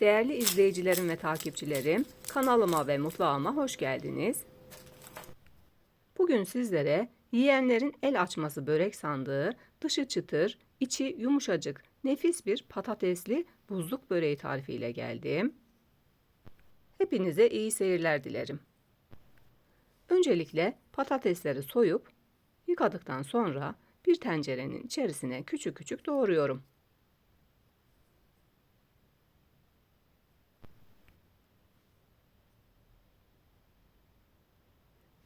Değerli izleyicilerim ve takipçilerim, kanalıma ve mutfağıma hoş geldiniz. Bugün sizlere yiyenlerin el açması börek sandığı, dışı çıtır, içi yumuşacık, nefis bir patatesli buzluk böreği tarifiyle geldim. Hepinize iyi seyirler dilerim. Öncelikle patatesleri soyup yıkadıktan sonra bir tencerenin içerisine küçük küçük doğruyorum.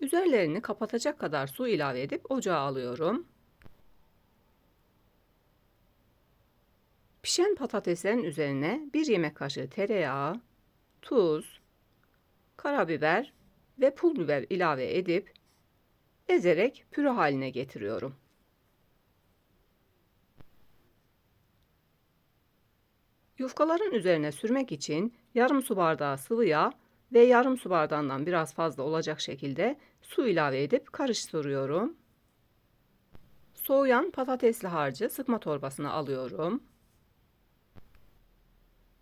Üzerlerini kapatacak kadar su ilave edip ocağa alıyorum. Pişen patateslerin üzerine bir yemek kaşığı tereyağı, tuz, karabiber ve pul biber ilave edip ezerek püre haline getiriyorum. Yufkaların üzerine sürmek için yarım su bardağı sıvı yağ ve yarım su bardağından biraz fazla olacak şekilde su ilave edip karıştırıyorum. Soğuyan patatesli harcı sıkma torbasına alıyorum.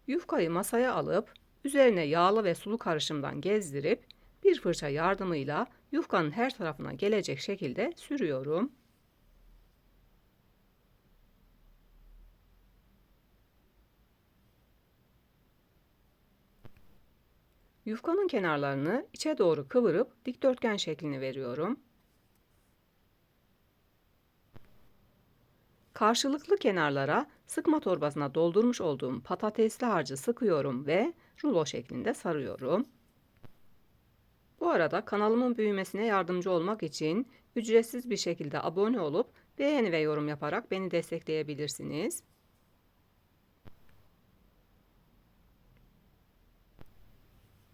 Yufkayı masaya alıp üzerine yağlı ve sulu karışımdan gezdirip bir fırça yardımıyla yufkanın her tarafına gelecek şekilde sürüyorum. Yufkanın kenarlarını içe doğru kıvırıp dikdörtgen şeklini veriyorum. Karşılıklı kenarlara sıkma torbasına doldurmuş olduğum patatesli harcı sıkıyorum ve rulo şeklinde sarıyorum. Bu arada kanalımın büyümesine yardımcı olmak için ücretsiz bir şekilde abone olup beğeni ve yorum yaparak beni destekleyebilirsiniz.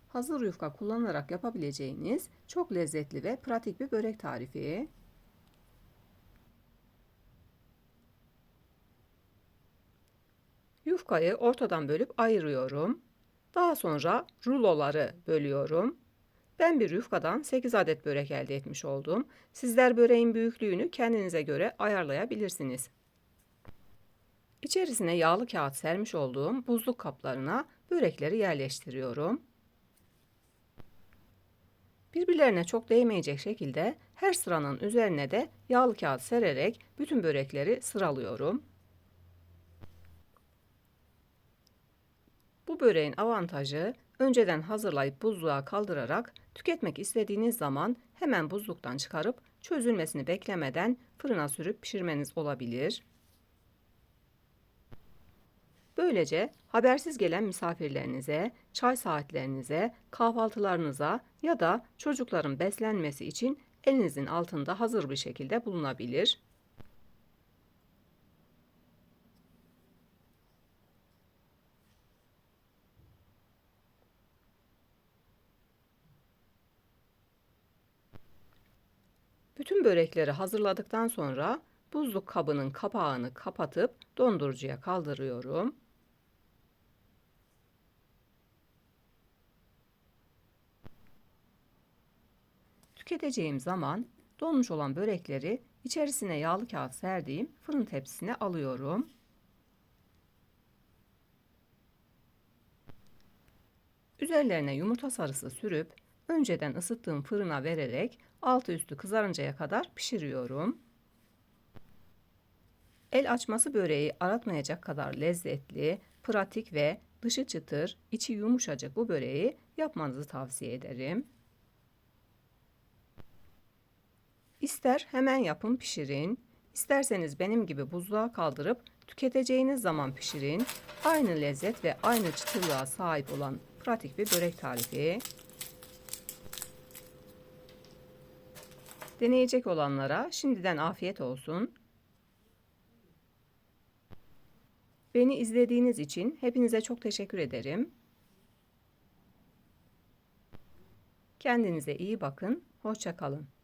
Hazır yufka kullanarak yapabileceğiniz çok lezzetli ve pratik bir börek tarifi. Yufkayı ortadan bölüp ayırıyorum. Daha sonra ruloları bölüyorum. Ben bir yufkadan 8 adet börek elde etmiş oldum. Sizler böreğin büyüklüğünü kendinize göre ayarlayabilirsiniz. İçerisine yağlı kağıt sermiş olduğum buzluk kaplarına börekleri yerleştiriyorum. Birbirlerine çok değmeyecek şekilde her sıranın üzerine de yağlı kağıt sererek bütün börekleri sıralıyorum. Bu böreğin avantajı önceden hazırlayıp buzluğa kaldırarak tüketmek istediğiniz zaman hemen buzluktan çıkarıp çözülmesini beklemeden fırına sürüp pişirmeniz olabilir. Böylece habersiz gelen misafirlerinize, çay saatlerinize, kahvaltılarınıza ya da çocukların beslenmesi için elinizin altında hazır bir şekilde bulunabilir. Bütün börekleri hazırladıktan sonra buzluk kabının kapağını kapatıp dondurucuya kaldırıyorum. Tüketeceğim zaman donmuş olan börekleri içerisine yağlı kağıt serdiğim fırın tepsisine alıyorum. Üzerlerine yumurta sarısı sürüp önceden ısıttığım fırına vererek altı üstü kızarıncaya kadar pişiriyorum. El açması böreği aratmayacak kadar lezzetli, pratik ve dışı çıtır, içi yumuşacık bu böreği yapmanızı tavsiye ederim. İster hemen yapın pişirin, isterseniz benim gibi buzluğa kaldırıp tüketeceğiniz zaman pişirin. Aynı lezzet ve aynı çıtırlığa sahip olan pratik bir börek tarifi. Deneyecek olanlara şimdiden afiyet olsun. Beni izlediğiniz için hepinize çok teşekkür ederim. Kendinize iyi bakın. Hoşça kalın.